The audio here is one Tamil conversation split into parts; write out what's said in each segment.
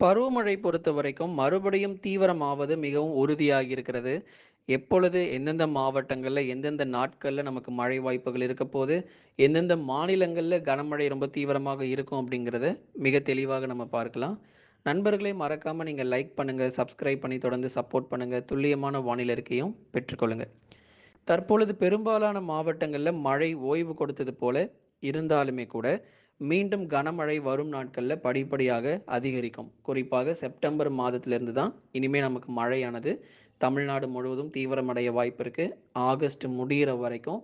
பருவமழை பொறுத்த வரைக்கும் மறுபடியும் தீவிரமாவது மிகவும் உறுதியாகி இருக்கிறது. எப்பொழுது எந்தெந்த மாவட்டங்களில் எந்தெந்த நாட்களில் நமக்கு மழை வாய்ப்புகள் இருக்க போது, எந்தெந்த மாநிலங்களில் கனமழை ரொம்ப தீவிரமாக இருக்கும் அப்படிங்கிறத மிக தெளிவாக நம்ம பார்க்கலாம். நண்பர்களே மறக்காமல் நீங்கள் லைக் பண்ணுங்கள் சப்ஸ்கிரைப் பண்ணி தொடர்ந்து சப்போர்ட் பண்ணுங்கள் துல்லியமான வானிலை இருக்கையும் பெற்றுக்கொள்ளுங்கள் தற்பொழுது பெரும்பாலான மாவட்டங்களில் மழை ஓய்வு கொடுத்தது போல இருந்தாலுமே கூட, மீண்டும் கனமழை வரும் நாட்களில் படிப்படியாக அதிகரிக்கும். குறிப்பாக செப்டம்பர் மாதத்திலிருந்து தான் இனிமேல் நமக்கு மழையானது தமிழ்நாடு முழுவதும் தீவிரமடைய வாய்ப்பு இருக்குது ஆகஸ்ட் முடியிற வரைக்கும்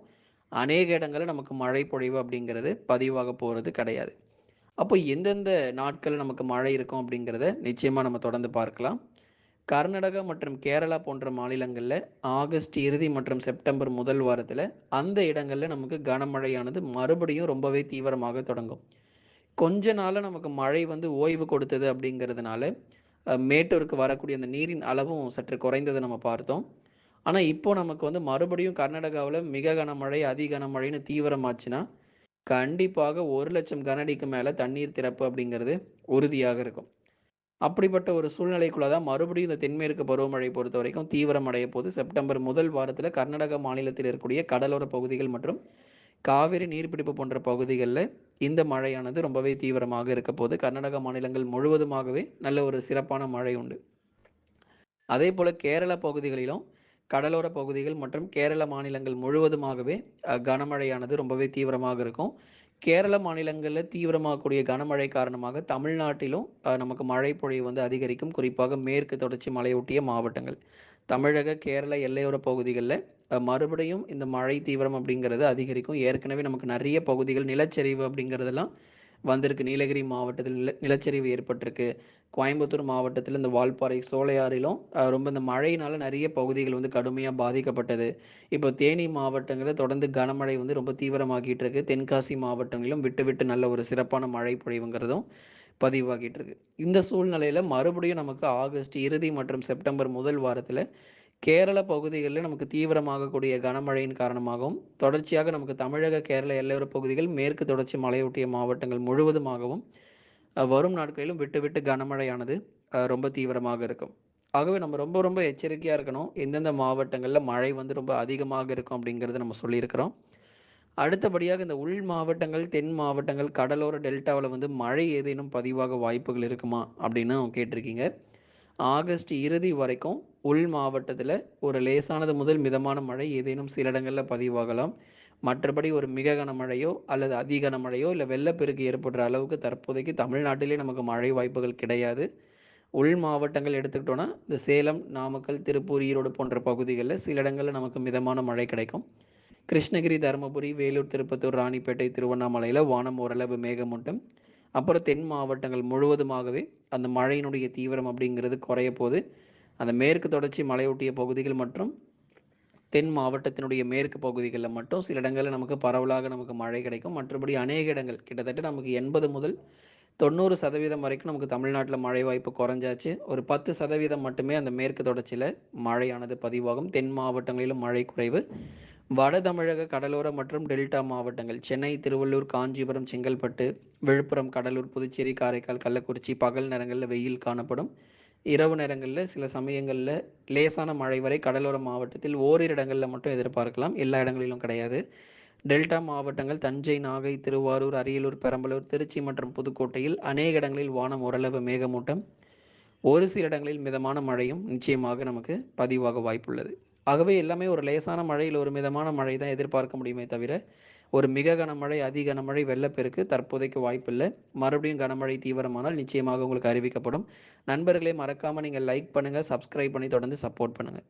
அநேக இடங்களில் நமக்கு மழை பொழிவு அப்படிங்கிறது பதிவாக போகிறது கிடையாது. அப்போ எந்தெந்த நாட்களில் நமக்கு மழை இருக்கும் அப்படிங்கிறத நிச்சயமாக நம்ம தொடர்ந்து பார்க்கலாம். கர்நாடகா மற்றும் கேரளா போன்ற மாநிலங்களில் ஆகஸ்ட் இறுதி மற்றும் செப்டம்பர் முதல் வாரத்தில் அந்த இடங்களில் நமக்கு கனமழையானது மறுபடியும் ரொம்பவே தீவிரமாக தொடங்கும். கொஞ்ச நாளா நமக்கு மழை வந்து ஓய்வு கொடுத்தது அப்படிங்கிறதுனால, மேட்டூருக்கு வரக்கூடிய அந்த நீரின் அளவும் சற்று குறைந்ததை நம்ம பார்த்தோம். ஆனால் இப்போ நமக்கு வந்து மறுபடியும் கர்நாடகாவில் மிக கனமழை, அதி கனமழைன்னு தீவிரமாச்சுன்னா, கண்டிப்பாக ஒரு லட்சம் கனடிக்கு மேலே தண்ணீர் திறப்பு அப்படிங்கிறது உறுதியாக இருக்கும். அப்படிப்பட்ட ஒரு சூழ்நிலைக்குள்ள தான் மறுபடியும் இந்த தென்மேற்கு பருவமழை பொறுத்த வரைக்கும் தீவிரமடைய போது. செப்டம்பர் முதல் வாரத்தில் கர்நாடக மாநிலத்தில் இருக்கக்கூடிய கடலோர பகுதிகள் மற்றும் காவிரி நீர்பிடிப்பு போன்ற பகுதிகளில் இந்த மழையானது ரொம்பவே தீவிரமாக இருக்க போது. கர்நாடக மாநிலங்கள் முழுவதுமாகவே நல்ல ஒரு சிறப்பான மழை உண்டு. அதே போல கேரள பகுதிகளிலும், கடலோர பகுதிகள் மற்றும் கேரள மாநிலங்கள் முழுவதுமாகவே கனமழையானது ரொம்பவே தீவிரமாக இருக்கும். கேரள மாநிலங்களில் தீவிரமாகக்கூடிய கனமழை காரணமாக தமிழ்நாட்டிலும் நமக்கு மழை பொழிவு வந்து அதிகரிக்கும். குறிப்பாக மேற்கு தொடர்ச்சி மலையொட்டிய மாவட்டங்கள். தமிழக, கேரள எல்லையோர பகுதிகளில் மறுபடியும் இந்த மழை தீவிரம் அப்படிங்கிறது அதிகரிக்கும். ஏற்கனவே நமக்கு நிறைய பகுதிகள் நிலச்சரிவு அப்படிங்கிறதெல்லாம் வந்திருக்கு. நீலகிரி மாவட்டத்தில் நில நிலச்சரிவு ஏற்பட்டிருக்கு. கோயம்புத்தூர் மாவட்டத்தில் இந்த வால்பாறை, சோலையாறிலும் ரொம்ப இந்த மழையினால நிறைய பகுதிகள் வந்து கடுமையாக பாதிக்கப்பட்டது. இப்போ தேனி மாவட்டங்களில் தொடர்ந்து கனமழை வந்து ரொம்ப தீவிரமாகிட்டு இருக்கு. தென்காசி மாவட்டங்களிலும் விட்டு விட்டு நல்ல ஒரு சிறப்பான மழை பொழிவுங்கிறதும் பதிவாகிட்டு இருக்கு. இந்த சூழ்நிலையில மறுபடியும் நமக்கு ஆகஸ்ட் இறுதி மற்றும் செப்டம்பர் முதல் வாரத்தில் கேரள பகுதிகளில் நமக்கு தீவிரமாகக்கூடிய கனமழையின் காரணமாகவும், தொடர்ச்சியாக நமக்கு தமிழக, கேரள எல்லையோர பகுதிகள், மேற்கு தொடர்ச்சி மலையொட்டிய மாவட்டங்கள் முழுவதுமாகவும் வரும் நாட்களிலும் விட்டு விட்டு கனமழையானது ரொம்ப தீவிரமாக இருக்கும். ஆகவே நம்ம ரொம்ப ரொம்ப எச்சரிக்கையாக இருக்கணும். எந்தெந்த மாவட்டங்களில் மழை வந்து ரொம்ப அதிகமாக இருக்கும் அப்படிங்கிறத நம்ம சொல்லியிருக்கிறோம். அடுத்தபடியாக இந்த உள் மாவட்டங்கள், தென் மாவட்டங்கள், கடலோர டெல்டாவில் வந்து மழை ஏதேனும் பதிவாக வாய்ப்புகள் இருக்குமா? அப்படின்னு கேட்டிருக்கீங்க. ஆகஸ்ட் இறுதி வரைக்கும் உள் மாவட்டத்தில் ஒரு லேசானது முதல் மிதமான மழை ஏதேனும் சில இடங்களில் பதிவாகலாம். மற்றபடி ஒரு மிக கனமழையோ அல்லது அதி கனமழையோ, இல்லை வெள்ளப்பெருக்கு ஏற்படுற அளவுக்கு தற்போதைக்கு தமிழ்நாட்டிலே நமக்கு மழை வாய்ப்புகள் கிடையாது. உள் மாவட்டங்கள் எடுத்துக்கிட்டோன்னா இந்த சேலம், நாமக்கல், திருப்பூர், ஈரோடு போன்ற பகுதிகளில் சில இடங்களில் நமக்கு மிதமான மழை கிடைக்கும். கிருஷ்ணகிரி, தருமபுரி, வேலூர், திருப்பத்தூர், ராணிப்பேட்டை, திருவண்ணாமலையில் வானம் ஓரளவு மேகமூட்டம். அப்புறம் தென் மாவட்டங்கள் முழுவதுமாகவே அந்த மழையினுடைய தீவிரம் அப்படிங்கிறது குறைய போது. அந்த மேற்கு தொடர்ச்சி மலையொட்டிய பகுதிகள் மற்றும் தென் மாவட்டத்தினுடைய மேற்கு பகுதிகளில் மட்டும் சில இடங்களில் நமக்கு பரவலாக நமக்கு மழை கிடைக்கும். மற்றபடி அநேக இடங்கள் கிட்டத்தட்ட நமக்கு 80 முதல் 90% வரைக்கும் நமக்கு தமிழ்நாட்டில் மழை வாய்ப்பு குறைஞ்சாச்சு. ஒரு 10% மட்டுமே அந்த மேற்கு தொடர்ச்சியில் மழையானது பதிவாகும். தென் மாவட்டங்களிலும் மழை குறைவு. வட தமிழக கடலோர மற்றும் டெல்டா மாவட்டங்கள் சென்னை, திருவள்ளூர், காஞ்சிபுரம், செங்கல்பட்டு, விழுப்புரம், கடலூர், புதுச்சேரி, காரைக்கால், கள்ளக்குறிச்சி பகல் நேரங்களில் வெயில் காணப்படும். இரவு நேரங்களில் சில சமயங்களில் லேசான மழை வரை கடலோர மாவட்டத்தில் ஓரிரு இடங்களில் மட்டும் எதிர்பார்க்கலாம். எல்லா இடங்களிலும் கிடையாது. டெல்டா மாவட்டங்கள் தஞ்சை, நாகை, திருவாரூர், அரியலூர், பெரம்பலூர், திருச்சி மற்றும் புதுக்கோட்டையில் அநேக இடங்களில் வானம் ஓரளவு மேகமூட்டம். ஒரு சில இடங்களில் மிதமான மழையும் நிச்சயமாக நமக்கு பதிவாக வாய்ப்புள்ளது. ஆகவே எல்லாமே ஒரு லேசான மழை, ஒரு மிதமான மழை தான் எதிர்பார்க்க முடியுமே தவிர, ஒரு மிக கனமழை, அதி கனமழை, வெள்ளப்பெருக்கு தற்போதைக்கு வாய்ப்பில்லை மறுபடியும் கனமழை தீவிரமானால் நிச்சயமாக உங்களுக்கு அறிவிக்கப்படும். நண்பர்களே மறக்காமல் நீங்கள் லைக் பண்ணுங்கள் சப்ஸ்கிரைப் பண்ணி தொடர்ந்து சப்போர்ட் பண்ணுங்கள்